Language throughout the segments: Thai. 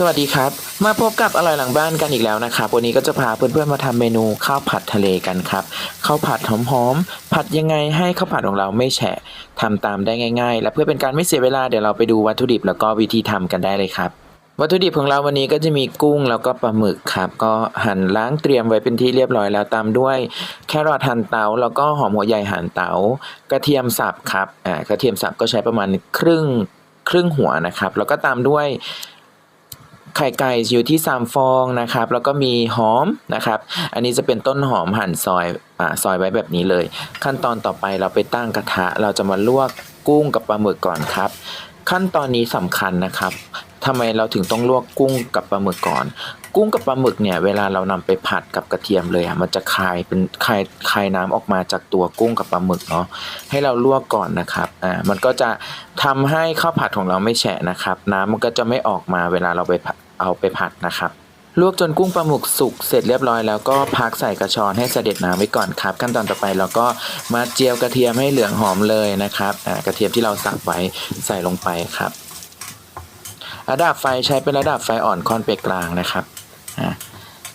สวัสดีครับ มาพบกับอร่อยหลังบ้านกันอีกแล้วนะครับ วันนี้ก็จะพาเพื่อนๆมาทำเมนูข้าวผัดทะเลกันครับข้าวผัดหอมๆผัดยังไงให้ข้าวผัดของเราไม่แฉะทำตามได้ง่าย ๆ และเพื่อเป็นการไม่เสียเวลาเดี๋ยวเราไปดูวัตถุดิบแล้วก็วิธีทำกันได้เลยครับ วัตถุดิบของเราวันนี้ก็จะมีกุ้งแล้วก็ปลาหมึกครับ ก็หั่นล้างเตรียมไว้เป็นที่เรียบร้อยแล้วตามด้วย แครอทหั่นเตาแล้วก็หอมหัวใหญ่หั่นเตากระเทียมสับครับอ่ากระเทียมสับก็ใช้ประมาณครึ่งครึ่งหัวนะครับ แล้วก็ตามด้วย ไข่ไก่อยู่ที่ 3 ฟองนะครับ แล้วก็มีหอมนะครับ อันนี้จะเป็นต้นหอมหั่นซอยอ่าซอยไว้แบบนี้เลย ขั้นตอนต่อไปเราไปตั้งกระทะ เราจะมาลวกกุ้งกับปลาหมึกก่อนครับ ขั้นตอนนี้สำคัญนะครับทำไมเราถึงต้องลวกกุ้งกับปลาหมึกก่อน กุ้งกับปลาหมึกเนี่ยเวลาเรานำไปผัดกับกระเทียมเลยอะมันจะคายเป็นคายคายน้ำออกมาจากตัวกุ้งกับปลาหมึกเนาะให้เราลวกก่อนนะครับอ่ามันก็จะทำให้ข้าวผัดของเราไม่แฉะนะครับ น้ำมันก็จะไม่ออกมาเวลาเราไปผัด เอาไปผัดนะครับ ลวกจนกุ้งปลาหมึกสุกเสร็จเรียบร้อยแล้วก็พักใส่กระชอนให้เสด็จน้ำไว้ก่อนครับ ขั้นตอนต่อไปเราก็มาเจียวกระเทียมให้เหลืองหอมเลยนะครับกระเทียมที่เราสับไว้ใส่ลงไปครับ ระดับไฟใช้เป็นระดับไฟอ่อนค่อนไปกลางนะครับ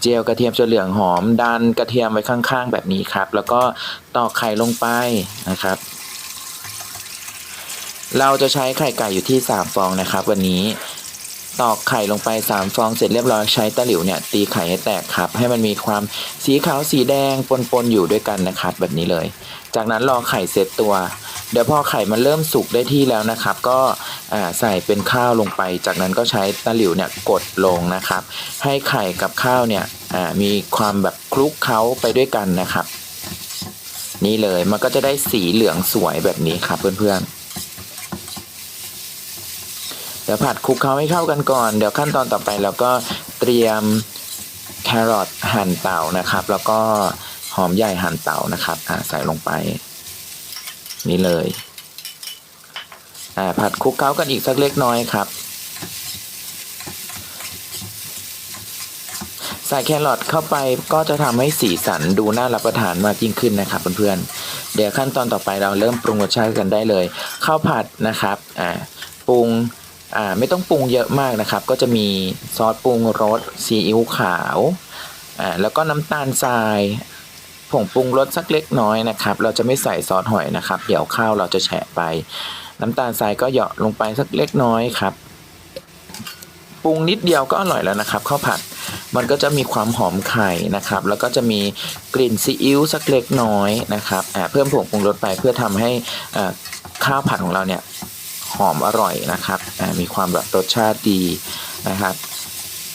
เจียวกระเทียมจนเหลืองหอมดันกระเทียมไว้ข้างๆ แบบนี้ครับ แล้วก็ตอกไข่ลงไปนะครับ เราจะใช้ไข่ไก่อยู่ที่ 3 ฟองนะครับ วันนี้ ตอกไข่ลงไป 3 ฟองเสร็จเรียบร้อยใช้ตะหลิวเนี่ยตีไข่ให้แตกครับ ให้มันมีความสีขาวสีแดงปนๆอยู่ด้วยกันนะครับแบบนี้เลย จากนั้นรอไข่เซตตัว เดี๋ยวพอไข่มันเริ่มสุกได้ที่แล้วนะครับ ก็ใส่เป็นข้าวลงไป จากนั้นก็ใช้ตะหลิวเนี่ยกดลงนะครับ ให้ไข่กับข้าวเนี่ยมีความแบบคลุกเคล้าไปด้วยกันนะครับ นี่เลยมันก็จะได้สีเหลืองสวยแบบนี้ครับเพื่อนๆ เดี๋ยวผัดคลุกเคล้าให้เข้ากันก่อน เดี๋ยวขั้นตอนต่อไปเราก็เตรียมแครอทหั่นเตานะครับ แล้วก็หอมใหญ่หั่นเตานะครับอ่าใส่ลงไป นี่เลยอ่าผัดคลุกเคล้ากันอีกสักเล็กน้อยครับ ใส่แครอทเข้าไปก็จะทำให้สีสันดูน่ารับประทานมากยิ่งขึ้นนะครับเพื่อนๆเดี๋ยวขั้นตอนต่อไปเราเริ่มปรุงรสชาติกันได้เลยข้าวผัดนะครับอ่าปรุง อ่าไม่ต้องปรุงเยอะมากนะครับ ก็จะมีซอสปรุงรสซีอิ๊วขาวอ่าแล้วก็น้ำตาลทรายผงปรุงรสสักเล็กน้อยนะครับ เราจะไม่ใส่ซอสหอยนะครับ เดี๋ยวข้าวเราจะแฉะไป น้ำตาลทรายก็เหยาะลงไปสักเล็กน้อยครับปรุงนิดเดียวก็อร่อยแล้วนะครับข้าวผัดมันก็จะมีความหอมไข่นะครับ แล้วก็จะมีกลิ่นซีอิ๊วสักเล็กน้อยนะครับเพิ่มผงปรุงรสไปเพื่อทำให้ข้าวผัดของเราเนี่ย หอมอร่อยนะครับมีความแบบรสชาติดีนะครับ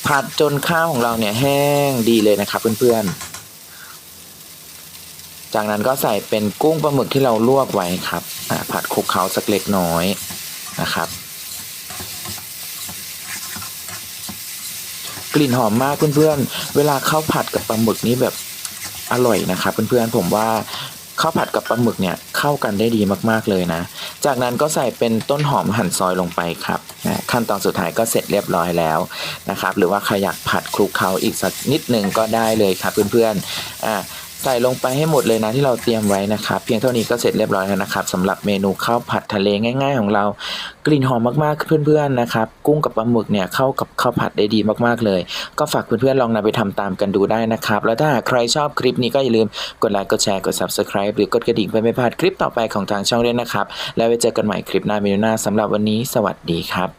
ผัดจนข้าวของเราเนี่ยแห้งดีเลยนะครับเพื่อนๆ จากนั้นก็ใส่เป็นกุ้งปลาหมึกที่เราลวกไว้ครับผัดคลุกเคล้าสักเล็กน้อยนะครับกลิ่นหอมมากเพื่อนๆ เวลาข้าวผัดกับปลาหมึกนี่แบบอร่อยนะครับเพื่อนๆ ผมว่า ข้าวผัดกับปลาหมึกเนี่ยเข้ากันได้ดีมากๆเลยนะ จากนั้นก็ใส่เป็นต้นหอมหั่นซอยลงไปครับนะขั้นตอนสุดท้ายก็เสร็จเรียบร้อยแล้วนะครับ หรือว่าใครอยากผัดคลุกเคล้าอีกสักนิดหนึ่งก็ได้เลยครับเพื่อนๆอ่า ส่ลงไปให้หมดเลยนะที่เราเตรียมไว้นะครับเพียงเท่านี้ก็เสร็จเรียบร้อยแล้วนะครับสำหรับเมนูข้าวผัดทะเลง่าย ๆ ของเรา กลิ่นหอมมากๆเพื่อนๆนะครับกุ้งกับปลาหมึกเนี่ยเข้ากับข้าวผัดได้ดีมากๆเลย ก็ฝากเพื่อนๆลองนำไปทำตามกันดูได้นะครับแล้วถ้าใครชอบคลิปนี้ก็อย่าลืมกดไลค์กดแชร์กด subscribe หรือกดกระดิ่งเพื่อไม่พลาดคลิปต่อไปของทางช่องด้วยนะครับแล้วไว้เจอกันใหม่คลิปหน้าเมนูหน้าสำหรับวันนี้ สวัสดีครับ